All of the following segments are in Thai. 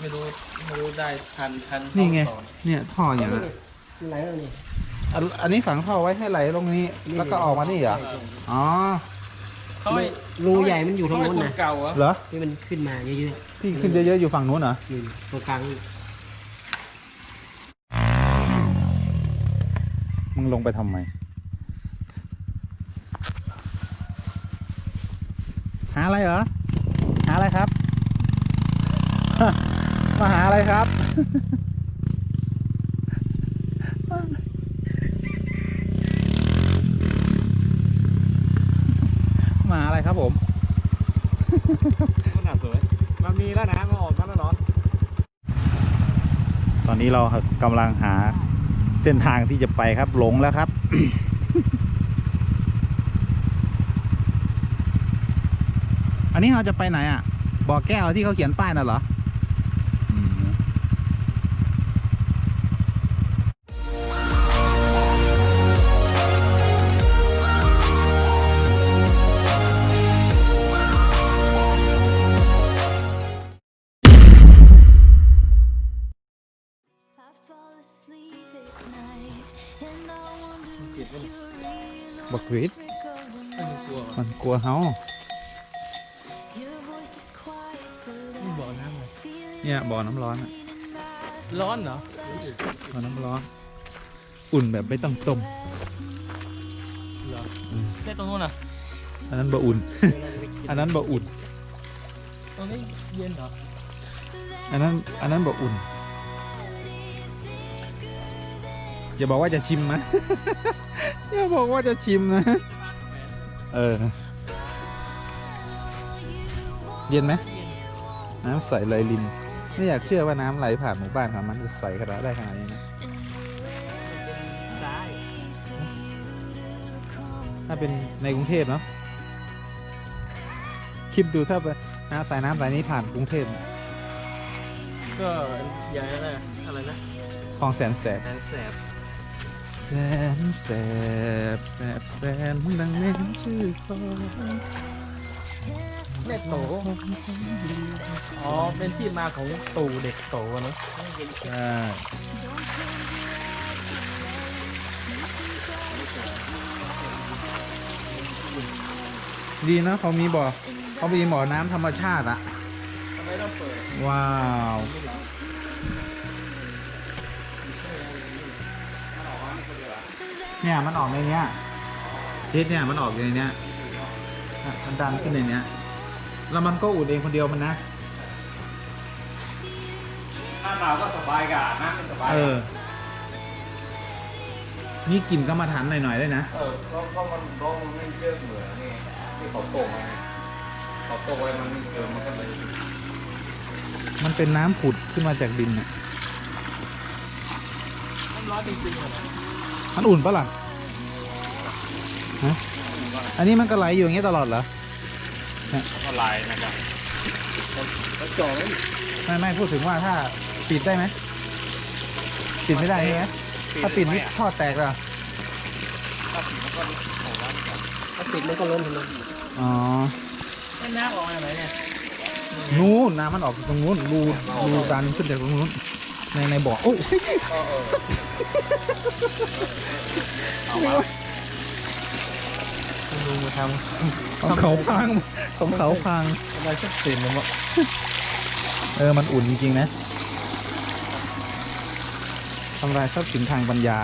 ไม่รู้ไม่รู้ได้ทันทันนี่ไงต่อเนี่ยท่ออย่างนั้นมันไหลแล้วนี่ อันอันนี้ฝังท่อไว้ให้ไหลลงนี้แล้วก็ออกมานี่เหรอ อ๋อ เขาให้รูใหญ่มันอยู่ตรงนู้นเขาให้นะคเก่าเหรอเหรอ ที่มันขึ้นมาเยอะที่ขึ้นเยอะๆอยู่ฝั่งนู้นเหรอๆนี่ตรงกลางนี่มึงลงไปทำไม หาอะไรเหรอ หาอะไรครับ มาหาอะไรครับ มาหาอะไรครับผมมันหนาสวยมันมีแล้วนะมันออกมาแล้วเหรอ ตอนนี้เรากำลังหาเส้นทางที่จะไปครับหลงแล้วครับ อันนี้เราจะไปไหนอะบ่อแก้วที่เขาเขียนป้ายน่ะเหรออื ลัวเฮาไม่บอกน้ำเลยเนี่ยบ่อน้ำร้อนอะร้อนเหรอ บ่อน้ำร้อน อุ่นแบบไม่ต้องต้มเหรอแค่ตรงนู้นน่ะ อันนั้นบ่อุ่น อันนั้นบ่อุ่น ตรงนี้เย็นเหรอ อันนั้นอันนั้นบ่อุ่นอย่าบอกว่าจะชิมนะ อย่าบอกว่าจะชิมนะ เออ เย็นไหมน้ำใสไหลรินไม่อยากเชื่อว่าน้ำไหลผ่านหมู่บ้านของมันจะใสขนาดได้ขนาดนี้นะได้ถ้าเป็นในกรุงเทพเนาะคิดดูถ้าเป็นน้ำสายน้ำสายนี้ผ่านกรุงเทพก็อย่างนั้นนะอะไรนะคลองแสนแสบแสนแสบแสนแสบแสบแสนดังเน้นชื่อคอ แม่โต อ๋อ เป็นที่มาของตู่เด็กโตอะเนอะใช่ดีนะเขามีบ่อเขามีบ่อน้ำธรรมชาติอะทำไมต้องเปิดว้าว เนี่ยมันออกในเนี้ยทิศเนี่ยมันออกอยู่ในเนี้ยอะมันดันขึ้นในเนี้ย แล้วมันก็อุดเองคนเดียวมันนะ หน้าหนาวก็สบายกะน้ำมันสบายเออมีกลิ่นกรรมฐานหน่อยๆด้วยนะ เออก็ก็มันร้องมันไม่เยอะเหมือนนี่ที่เขาโตไว้เขาโตไว้มันไม่เกินมันก็เลยมันเป็นน้ำผุดขึ้นมาจากดินน่ะมันร้อนจริงๆเลยมันอุ่นปะล่ะฮะอันนี้มันก็ไหลอยู่อย่างเงี้ยตลอดเหรอ ละลายนะครับแล้วจ่อไว้ไม่ไม่พูดถึงว่าถ้าปิดได้ไหมปิดไม่ได้ใช่ไหมถ้าปิดนี่ท่อแตกเหรอถ้าปิดมันก็โหร้อนจังถ้าปิดมันก็ล้นถึงนั้นอ๋อไม่น้ำออกมาไหนเนี่ยนู้นน้ำมันออกตรงนู้นรูรูดันขึ้นจากตรงนู้นในในบ่อโอ้ยเออเออเอามา ลุงมาทของเขาพังของเขาพังำอะไรสักสิ่งหนึงวะเออมันอุ่นจริงๆนะทำลายทรัพย์สินทางปัญญา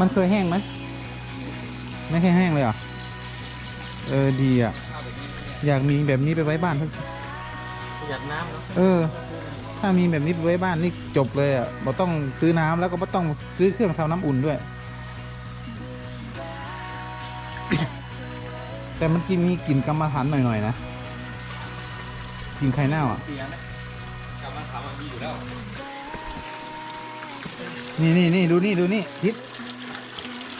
มันเคยแห้งไหม ไม่เคยแห้งเลยเหรอ เออดีอะ อยากมีแบบนี้ไปไว้บ้านสักประหยัดน้ำเนาะเออ ถ้ามีแบบนี้ไปไว้บ้านนี่จบเลยอะเราต้องซื้อน้ำแล้วก็ไม่ต้องซื้อเครื่องทำน้ำอุ่นด้วย แต่มันกินมีกลิ่นกรรมฐานหน่อยๆนะกลิ่นไข่เน่าอะเสียไหมกลับมาถามมันมีอยู่แล้ว นี่นี่นี่ดูนี่ดูนี่ทิศ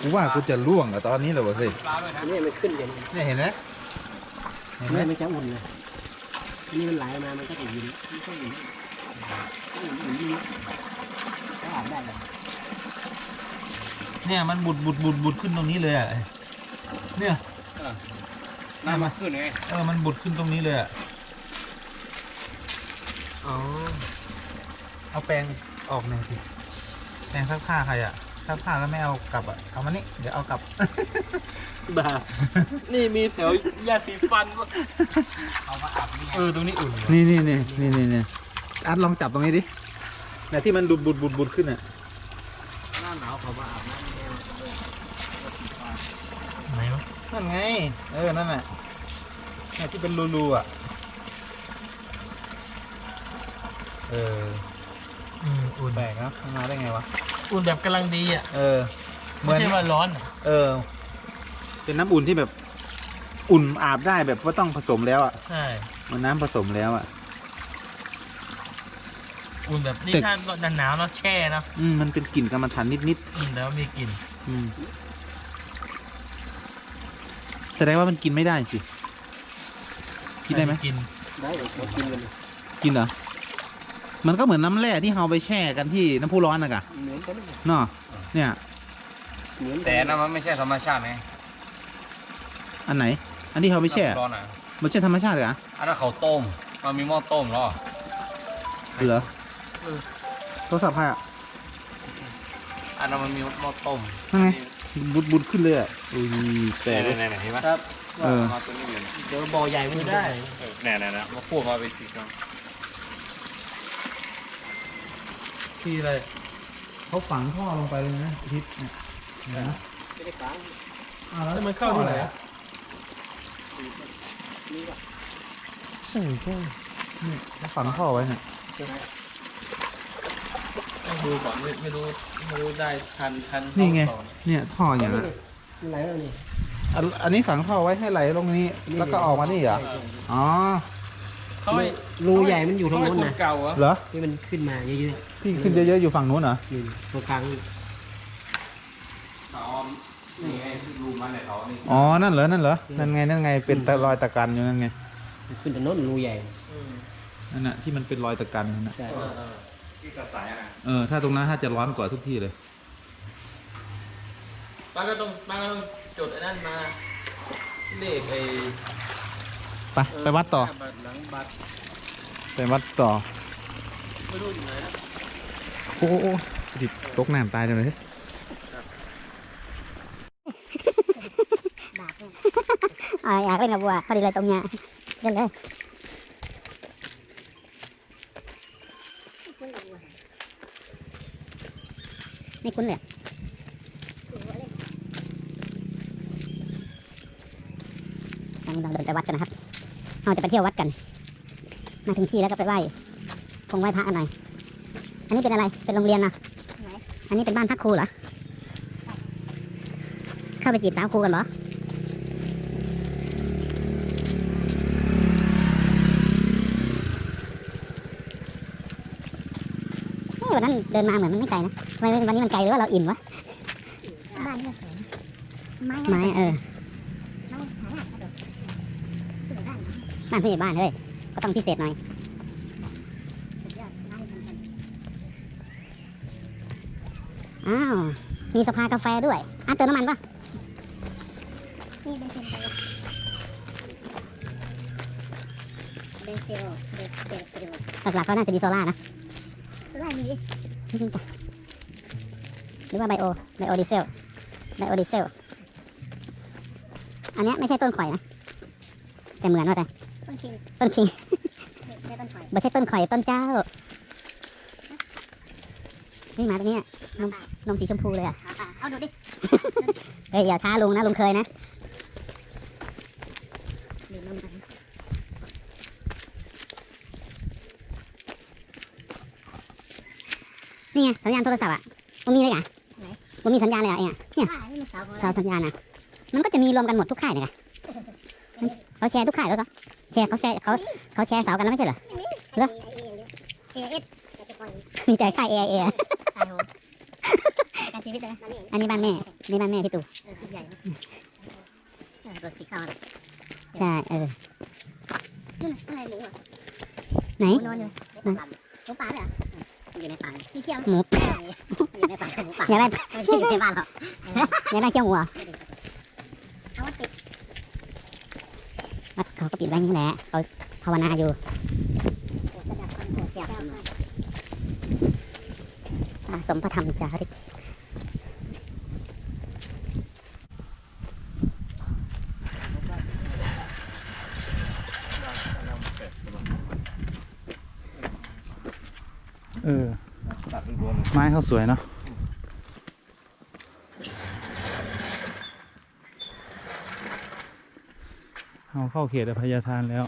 กูว่ากูจะล่วงอะตอนนี้เลยวะเฮ้ยปลาด้วยนะอันนี้มันขึ้นอย่างนี้เนี่ยเห็นไหมเห็นไหมนี่มันจะอุ่นเลยอันนี้มันไหลมา มันก็จะยืนมันก็อุ่นอุ่นอุ่นยืนก็อาบได้ เลยเนี่ยมันบุดบุดบุดบุดขึ้นตรงนี้เลยอะเนี่ยน้ำมันขึ้นไงเออมันบุดขึ้นตรงนี้เลยอะอ๋อเอาแปรงออกหน่อยสิแปรงซักผ้าใครอะซักผ้าแล้วไม่เอากลับอะเอามานี่เดี๋ยวเอากลับ บ้า นี่มีแถวยาสีฟันวะเอามาอาบนี่ไงเออตรงนี้อุ่นนี่นี่นี่นี่นี่นี่ อัดลองจับตรงนี้ดิเนี่ยที่มันบุดบุดบุดบุดขึ้นอะหน้าหนาวเขามาอาบน้ำแก้วไหนวะนั่นไง เออ นั่นแหละเนี่ยที่เป็นรูๆอะเอออืมอุ่นแปลกนะมันมาได้ไงวะ อุ่นแบบกำลังดีอะ เออ เหมืไม่อน ใช่ว่าร้อนอะเออ เป็นน้ำอุ่นที่แบบ อุ่นอาบได้แบบว่าต้องผสมแล้วอะ ใช่เหมันน้ำผสมแล้วอะ อุ่นแบบนี่แต่ ถ้าดันหนาวเนาะแช่เนาะอืมมันเป็นกลิ่นกรรมฐานนิดอืมแล้วมีกลิ่นๆอืมแสดงว่ามันกินไม่ได้สิ กินได้ไหมกินได้เดี๋ยวเรากินกันกินเหรอ มันก็เหมือนน้ำแร่ที่เราไปแช่กันที่น้ำพุร้อนนะกะเหมือนกันไหมเนาะเนี่ย เหมือนกัแต่น้ำมันไม่ใช่ธรรมชาติไงอันไหน อันที่เขาไปแช่น้ำร้อนอะมันใช่ธรรมชาติเหรออันนั้นเขาต้ม มันมีหม้อต้มแล้วเหรอ โทรศัพท์ใครอะอันนั้นมันมีหม้อต้มนั่นไงบุดบุดขึ้นเลยอะอุ้ยแต่แต่ไหนๆเห็นไหมครับเออมาตัวนี้อยู่เนี่ยเดี๋ยวบ่อใหญ่ไม่ได้เออแน่ๆนะมาคั่วมาเป็นสีกันที่อะไรเขาฝังท่อลงไปเลยนะทิศเนี่ยเห็นไหมไม่ได้ฟังอ้าวแล้วแล้วมันเข้าที่ไหนอะนี่ก็ใช่ใช่นี่เขาฝังท่อไว้เนี่ย ต้องดูก่อนไม่ไม่รู้ไม่รู้ได้ทันทันนี่ไง ต่อเนี่ยท่ออย่างนั้นไหนแล้วนี่อันอันนี้ฝังท่อไว้ให้ไหลลงนี้ แล้วก็ออกมานี่เหรอ อ๋อ เขาให้รูใหญ่มันอยู่ตรงนู้นเขาให้นะคเก่าเหรอเหรอ ที่มันขึ้นมาเยอะที่ขึ้นเยอะๆอยู่ฝั่งนู้นเหรอๆนี่ตรงกลางนี่เขานี่ไงที่รูมันเนี่ยเขานี่อ๋อ นั่นเหรอ นั่นเหรอ นั่นไง นั่นไง เป็นตะรอยตะกันอยู่นั่นไง มันขึ้นถนนรูใหญ่ อืมนั่นน่ะที่มันเป็นรอยตะกันนั่นน่ะ ใช่ เออเออ ที่กระสายอะเออถ้าตรงนั้นถ้าจะร้อนกว่าทุกที่เลย ป้าก็ต้องป้าก็ต้องจดไอ้นั่นมาเลขไอ้ไปไปวัดต่อ หน้าบัตรหลังบัตรไปวัดต่อ ไม่รู้อยู่ไหนนะโอ้โหโอ้ดิบตกน้ำตายจังเลย อ่าอยากเล่นกับวัวพอดีเลยตรงเนี้ยเล่นเลย ไม่คุ้นเลยอะต้องต้องเดินไปวัดกันนะครับเราจะไปเที่ยววัดกัน มาถึงที่แล้วก็ไปไหว้คงไหว้พระกันหน่อย อันนี้เป็นอะไร เป็นโรงเรียนนะอันนี้เป็นบ้านพักครูเหรอ เข้าไปจีบสาวครูกันเหรอ เฮ้ย วันนั้นเดินมาเหมือนมันไม่ไกลนะทำไมวันนี้มันไกลหรือว่าเราอิ่มวะบ้านก็สวยไม้ไม้เออไม้หายากกระโดดขึ้นบ้านบ้านผู้ใหญ่บ้านเลยก็ต้องพิเศษหน่อยสุดยอดไม้สำคัญอ้าวมีสภากาแฟด้วยอะเติมน้ำมันปะนี่เป็นเป็นอะไรเบนซิลเบนเบนซิลหลักๆก็น่าจะมีโซล่านะหรือ ว่ามีหรือว่าไบโอ ไบโอดีเซล ไบโอดีเซล อันเนี้ยไม่ใช่ต้นข่อยนะ แต่เหมือนว่าแต่ ต้นคิง ต้นคิงเรียกต้นข่อยไม่ใช่ต้นข่อย ต้นเจ้า นี่หมาตัวเนี้ยนมนมสีชมพูเลยอะอะอะ เอาดูดิ เฮ้ยอย่าท้าลุงนะลุงเคยนะ ดื่มนมกัน นี่ไงสัญญาณโทรศัพท์อะมันมีเลยอะมันมีสัญญาณเลยอะเองอะเนี่ยอ่านี่มันสาวของเสาสัญญาณอะมันก็จะมีรวมกันหมดทุกค่ายเลยอะเขาแชร์ทุกค่ายแล้วก็แชร์เขาแชร์เขาเขาแชร์เสากันแล้วไม่ใช่เหรอเหรอเอเอสแต่จะปล่อยมีแต่ค่าย AIA อะตายโหงการชีวิตเลยนะอันนี้บ้านแม่นี่บ้านแม่พี่ตู่เออใหญ่นะเออรถสีขาวน่ะใช่เออนี่ข้างในหมูอะไหนหมูนอนอยู่หมูป่าด้วยเหร อยู่ในป่ามีเขี้ยวหมูอยู่ในป่าหมูป่าอยากได้ไม่ใช่อยู่ในบ้านหรอกอยากได้เจ้าหัวเอาวัดปิดวัดเขาก็ปิดไว้นี่แหละเขาภาวนาอยู่สมพระธรรมจาริก เออ ตัดรวม ไม้เขาสวยเนาะเอาเข้าเขตอภัยทานแล้ว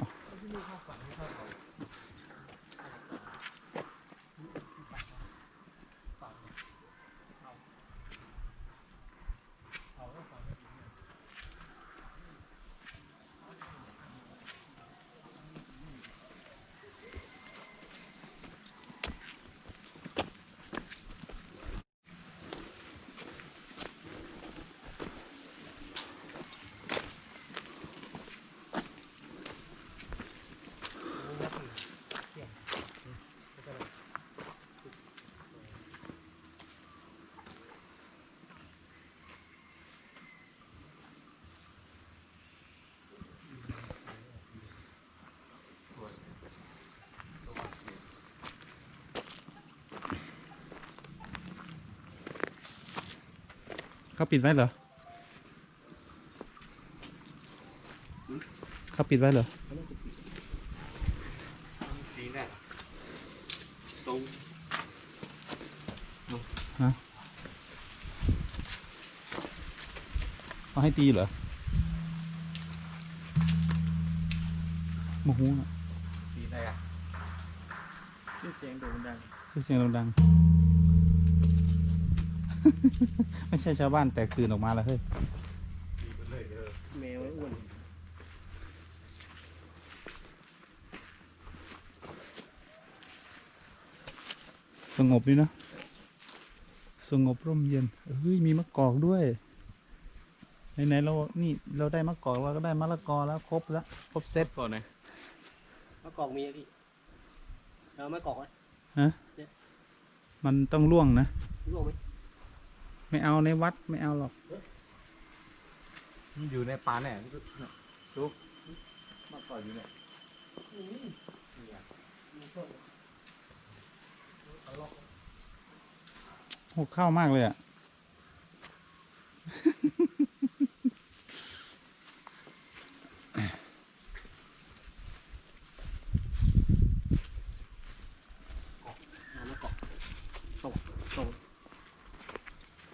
เขาปิดไว้เหรอเขาปิดไว้เหรอดีแน่ตรงเขาให้ตีเหรอโมโหอะดีได้อะชื่อเสียงโด่งดังชื่อเสียงดังๆ ไม่ใช่ชาวบ้านแต่คืนออกมาแล้วเฮ้ยดีไปเลยเด้อแมวไอ้อ้วนสงบดีเนอะสงบร่มเย็นเฮ้ยมีมะกอกด้วยไหนๆเรา นี่เราได้มะกอกเราก็ได้มะละกอแล้วครบแล้วครบเซตก่อนไหนมะกอกมีอะพี่เอามะกอกไว้ฮะ มันต้องล่วงนะรู้ไหม ไม่เอาในวัดไม่เอาหรอก มันอยู่ในป่าแน่ดูมาก่อนอยู่เนี่ยโหเข้ามากเลยอะ เอามะกอกตรงตรง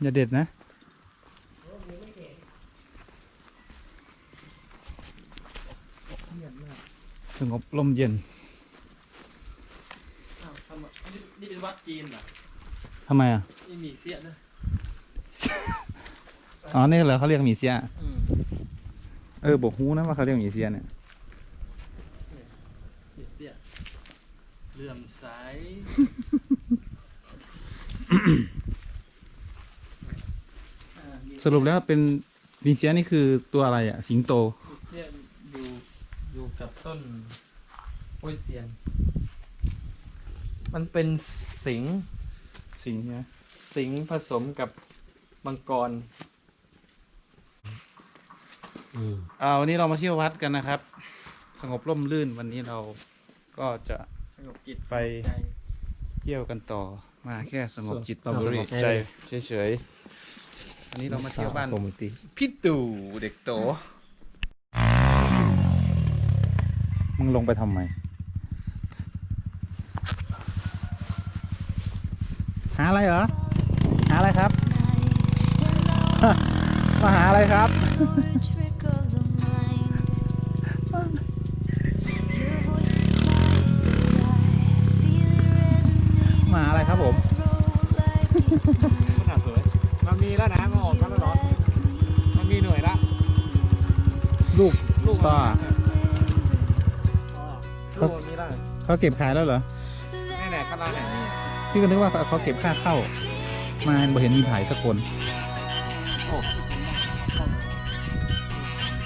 อย่าเด็ดนะสงบลมเย็นอ้าวทำไมนี่นี่เป็นวัดจีนเหรอทำไมอะ นี่มีเสี้ยนะอ๋อนี่เหรอเขาเรียกหมีเสีย อืมเออบอกฮู้นะว่าเขาเรียกหมีเสียเนี่ยมีเสี้ยเลื่อมใสอ่ามี สรุปแล้วเป็นหมีเสียนี่คือตัวอะไรอะ สิงโตมีเสี้ยอยู่อยู่กับต้นโป้ยเซียน มันเป็นสิงห์สิงใช่ไหมสิงห์ผสมกับมังกรอืมอ่าวันนี้เรามาเที่ยววัดกันนะครับ สงบร่มรื่นวันนี้เราก็จะสงบจิตไปใจ เที่ยวกันต่อมาแค่สงบจิตสงบสงบใจใจ เฉยๆ วันนี้เรามาเที่ยวบ้านคอมมิตี้พี่ตู่เด็กโต มึงลงไปทำไม หาอะไรเหรอ หาอะไรครับ มาหาอะไรครับ มาหาอะไรครับผมขนาดสวย มันมีแล้วนะมันออกมาแล้วร้อนมันมีหน่วยละลูกลูกสตาร์ลูกมันมีแล้วเขาเก็บขายแล้วเหรอแน่แน่ข้างล่างไหนมีพี่ก็นึกว่าเขาเก็บค่าเข้า มาบ่เห็นมีถ่ายสักคน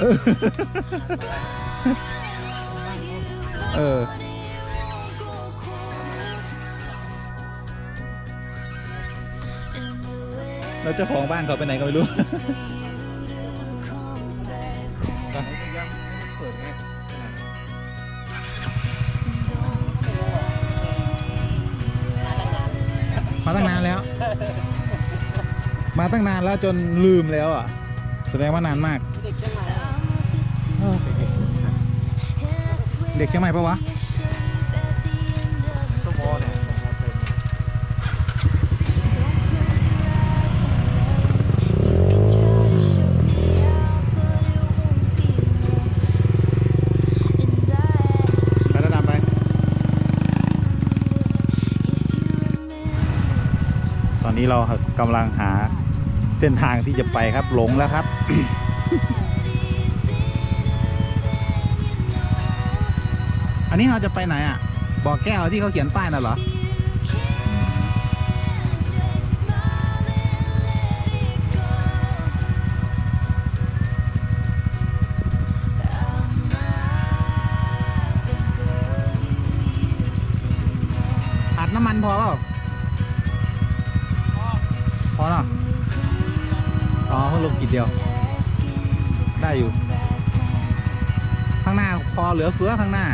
เออเออ แล้วเจ้าของบ้านเขาไปไหนก็ไม่รู้ มาตั้งนานแล้ว มาตั้งนานแล้วจนลืมแล้วอะ แสดงว่านานมาก เด็กเชียงใหม่ปะวะ อนนี้เรากำลังหาเส้นทางที่จะไปครับหลงแล้วครับ อันนี้เราจะไปไหนอะบ่อแก้วที่เขาเขียนป้ายน่ะเหรออัดน้ำมันพอเปล่า อเนาะอ๋อเพิ่งลงขีดเดียว ได้อยู่ ข้างหน้าพอเหลือเฟือข้างหน้า